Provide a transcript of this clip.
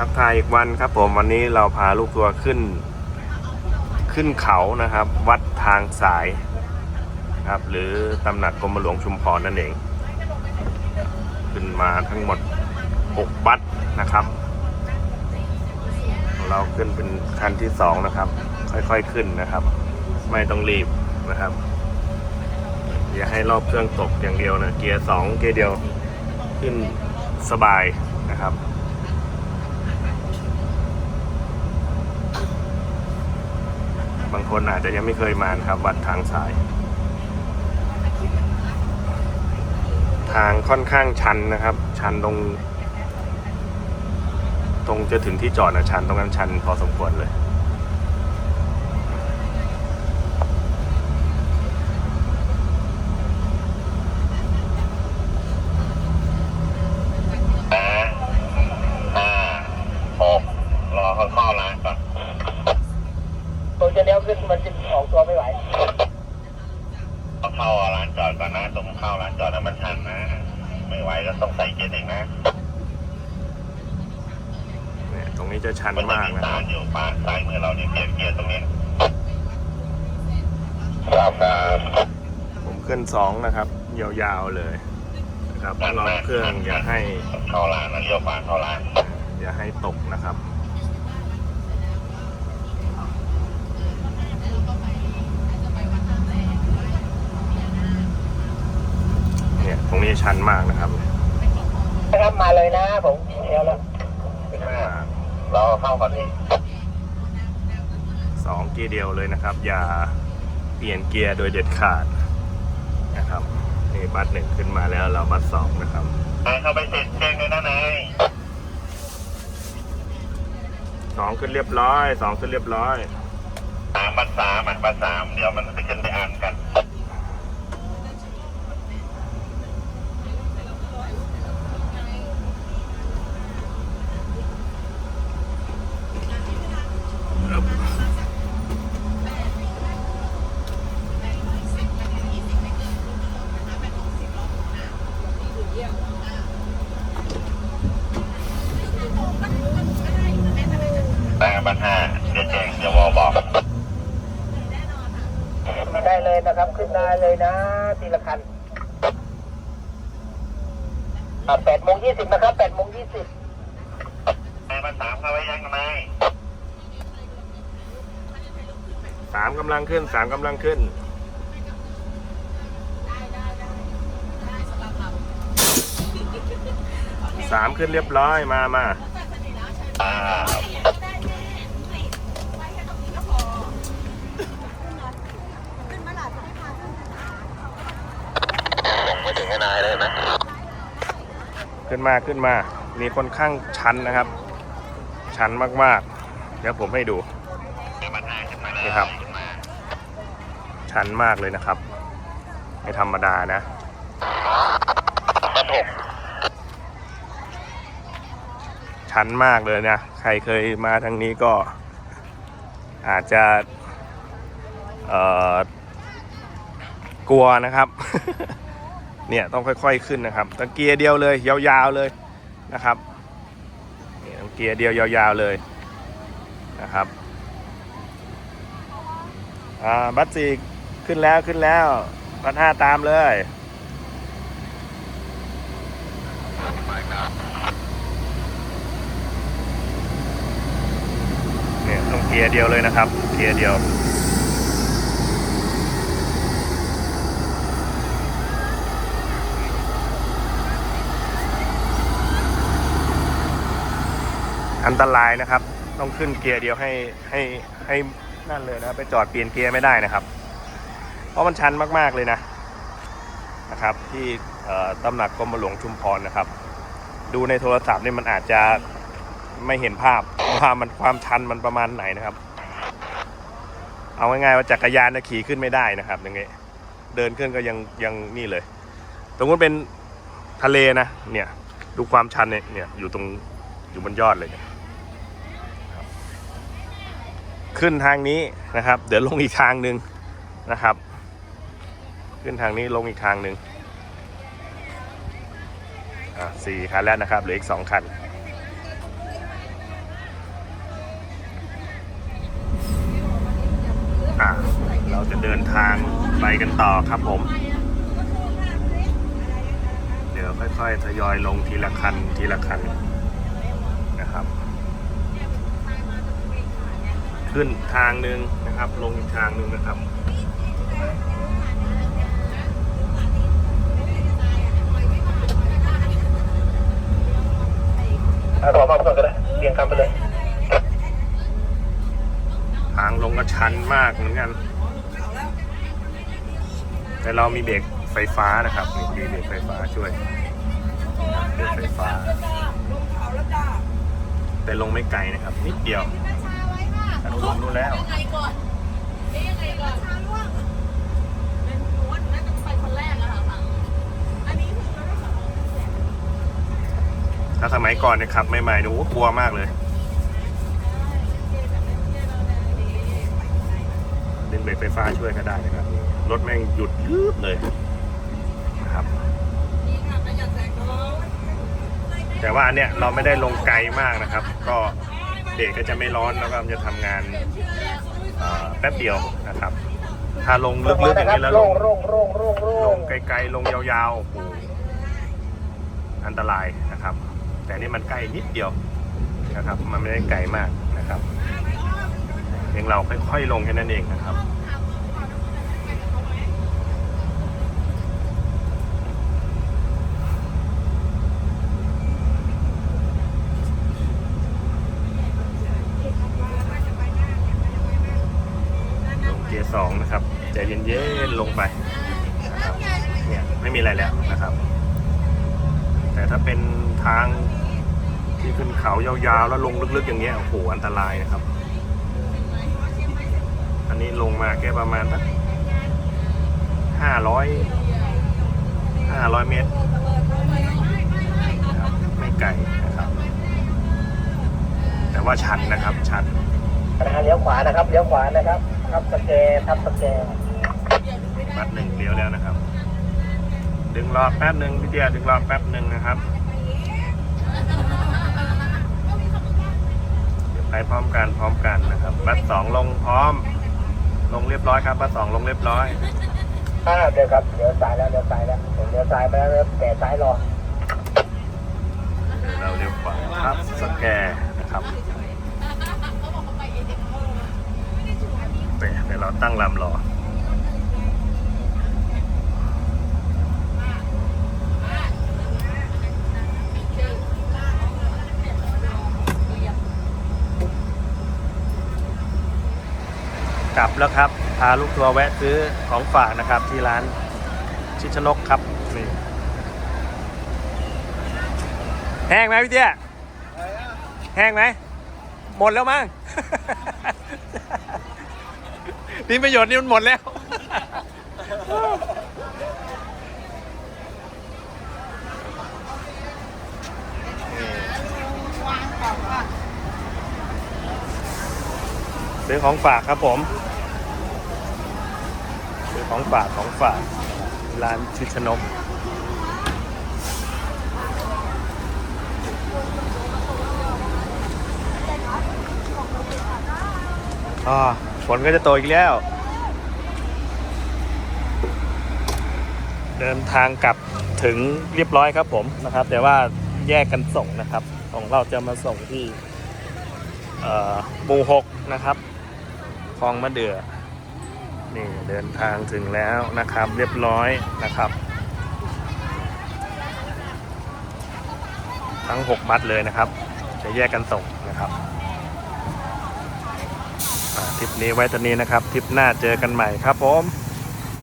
ทักทายอีกวันครับผมวันนี้เราพาลูกทัวร์ขึ้น ขึ้นเขานะครับ วัดทางสายครับ หรือตำหนักกรมหลวงชุมพรนั่นเอง ขึ้นมาทั้งหมด 6 บัตนะครับ เราขึ้นเป็นคันที่ 2 นะครับ ค่อยๆขึ้นนะครับ ไม่ต้องรีบนะครับ อย่าให้รอบเครื่องตกอย่างเดียวนะเกียร์สองเกียร์เดียวขึ้นสบายนะครับ บางคนอาจจะยังไม่เคยมานะครับ วัดทางสาย ทางค่อนข้างชันนะครับ ชันตรง ตรงจะถึงที่จอดนะชันตรงนั้นชันพอสมควรเลย ห้าหกรอเขาเข้าร้านก่อน ผมจะเลี้ยวขึ้นมันจะออกตัวไม่ไหว เขาเข้าร้านจ อดก่อนนะตรงเข้าร้านจอดแล้วมันชันนะ ไม่ไหวก็ต้องใส่เกียร์หนึ่งนะเนี่ยตรงนี้จะชันมันจะมากมีนะคสารับรอยู่ปานซ้ายมือเราเนี่ยเปลี่ยนเกียร์ตรงนี้ครับครับผมขึ้นสองนะครับ ยาวๆเลยนะครับรอบเครื่องอย่าให้เข้าร้านนะเลี้ยวขวาเข้าร้านอย่าให้ตกนะครับ เนี่ยตรงนี้ชันมากนะครับนะครับมาเลยนะผมเลี้ยวแล้วขึ้นมารอเข้าก่อนพี่สองเกียร์เดียวเลยนะครับ อย่าเปลี่ยนเกียร์โดยเด็ดขาดนะครับนี่บัสหนึ่งขึ้นมาแล้วเราบัสสองนะครับนายเข้าไปเซ็นเช็คเลยนะนายสองขึ้นเรียบร้อยสองขึ้นเรียบร้อยสามบัตรสามอะบัตรสามเดี๋ยวมันจะขึ้นไปอ่านกัน แต่บัตรห้าเดี๋ยวแจ้งเดี๋ยววอบอก มาได้เลย นะครับ ขึ้นได้เลยนะทีละคันอ่าแปดโมงยี่สิบนะครับแปดโมงยี่สิบนายบัตรสามเข้าไว้ยังนายสามกำลังขึ้นสามกำลังขึ้นสามขึ้นเรียบร้อยมามาอ่าส่งไปถึงให้นายเลยนะ ขึ้นมาขึ้นมา มีค่อนข้างชันนะครับ ชันมากๆ เดี๋ยวผมให้ดูนี่ครับ ชันมากเลยนะครับ ไม่ธรรมดานะชันมากเลยนะ ใครเคยมาทางนี้ก็อาจจะเออกลัวนะครับ เนี่ยต้องค่อยๆขึ้นนะครับตะเกียร์เดียวเลยยาวๆเลยนะครับนี่ต้องเกียร์เดียวยาวๆเลยนะครับอ่าบัสสี่ขึ้นแล้วขึ้นแล้วบัสห้าตามเลยเนี่ยต้องเกียร์เดียวเลยนะครับ เกียร์เดียว อันตรายนะครับ ต้องขึ้นเกียร์เดียวให้ให้ให้นั่นเลยนะไปจอดเปลี่ยนเกียร์ไม่ได้นะครับ เพราะมันชันมากๆเลยนะนะครับ ที่ตำหนักกรมหลวงชุมพรนะครับ ดูในโทรศัพท์นี่มันอาจจะไม่เห็นภาพว่ามันความชันมันประมาณไหนนะครับ เอาง่ายๆว่าจักรยานนะขี่ขึ้นไม่ได้นะครับอย่างเงี้ยเดินขึ้นก็ยังยังนี่เลย ตรงนู้นเป็นทะเลนะเนี่ยดูความชันเนี่ยเนี่ยอยู่ตรงอยู่บนยอดเลยเนี่ย ขึ้นทางนี้นะครับ เดี๋ยวลงอีกทางหนึ่งนะครับ ขึ้นทางนี้ลงอีกทางหนึ่งอะสี่คันแล้วนะครับเหลืออีกสองคันอะเราจะเดินทางไปกันต่อครับผม เดี๋ยวค่อยๆทยอยลงทีละคันทีละคัน ขึ้นทางหนึ่งนะครับ ลงอีกทางหนึ่งนะครับเอาต่อมาก่อนก็ได้เรียงคำไปเลย ทางลงก็ชันมากเหมือนกัน แต่เรามีเบรกไฟฟ้านะครับนี่มีเบรกไฟฟ้าช่วยเบรกไฟฟ้า แต่ลงไม่ไกลนะครับ นิดเดียว แต่ลงนู่นแล้ว ยังไงก่อนเอ๊ะยังไงก่อนชาล่วงเป็นหนูว่าหนูน่าจะไปคนแรกอะค่ะฝั่งอันนี้คือเราได้สองถ้าสมัยก่อนเนี่ยขับใหม่ๆหนูกลัวมากเลยดึงเบรกไฟฟ้าช่วยก็ได้นะครับ รถแม่งหยุดยืบเลยนะครับ แต่ว่าอันเนี่ยเราไม่ได้ลงไกลมากนะครับ ก็ เบรกก็จะไม่ร้อนแล้วก็มันจะทำงานเอ่อแป๊บเดียวนะครับ ถ้าลงลึกๆอย่างนี้แล้วลโร่งงโร่งโร่งโร่งโร่ลงงไกลๆลงยาวๆโอ้โหอันตรายนะครับ แต่นี่มันใกล้นิดเดียวนะครับ มันไม่ได้ไกลมากนะครับเพียงเราค่อยๆลงแค่นั้นเองนะครับ ลงเกียร์สองนะครับใจ เย็นลงไปนะครับเนี่ยไม่มีอะไรแล้วนะครับ แต่ถ้าเป็นทางที่ขึ้นเขายาวๆ แล้วลงลึกๆอย่างเงี้ยโอ้โหอันตรายนะครับ อันนี้ลงมาแค่ประมาณสักห้าร้อยห้าร้อยเมตรนะครับไม่ไกลนะครับ แต่ว่าชันนะครับชันนะฮะเลี้ยวขวานะครับเลี้ยวขวานะครับทับสแกนทับสแก นมัดหนึ่งเลี้ยวแล้วนะครับ ดึงรอแป๊บหนึ่งพี่เดียดึงรอแป๊บหนึ่งนะครับเดี๋ยวไปพร้อมกันพร้อมกันนะครับ บัสสองลงพร้อม ลงเรียบร้อยครับ บัสสองลงเรียบร้อยอ่าเดี๋ยวครับเดี๋ยวซ้ายแล้วเดี๋ยวซ้ายแล้วเดี๋ยวซ้ายไปแล้วแต่ซ้ายรอเดี๋ยวเราเรียวขวาครับสแกร์นะครับเขาบอกเขาไปเองเดี๋ยวเราตั้งลำรอ แล้วครับ พาลูกทัวร์แวะซื้อของฝากนะครับ ที่ร้านชิชนกครับนี่แห้งไหมพี่เตี้ยแห้งไหมหมดแล้วมั้ง นี่ประโยชน์นี่มันหมดแล้ว ซื้อของฝากครับผมซื้อ ของฝากของฝากร้านชิดชนกอ่าฝนก็จะโตอีกแล้ว เดินทางกลับถึงเรียบร้อยครับผมนะครับ แต่ว่าแยกกันส่งนะครับ ของเราจะมาส่งที่หมู่หกนะครับคลองมะเดื่อ นี่เดินทางถึงแล้วนะครับ เรียบร้อยนะครับ ทั้ง 6 มัดเลยนะครับ จะแยกกันส่งนะครับทริปนี้ไว้ตอนนี้นะครับทริปหน้าเจอกันใหม่ครับผม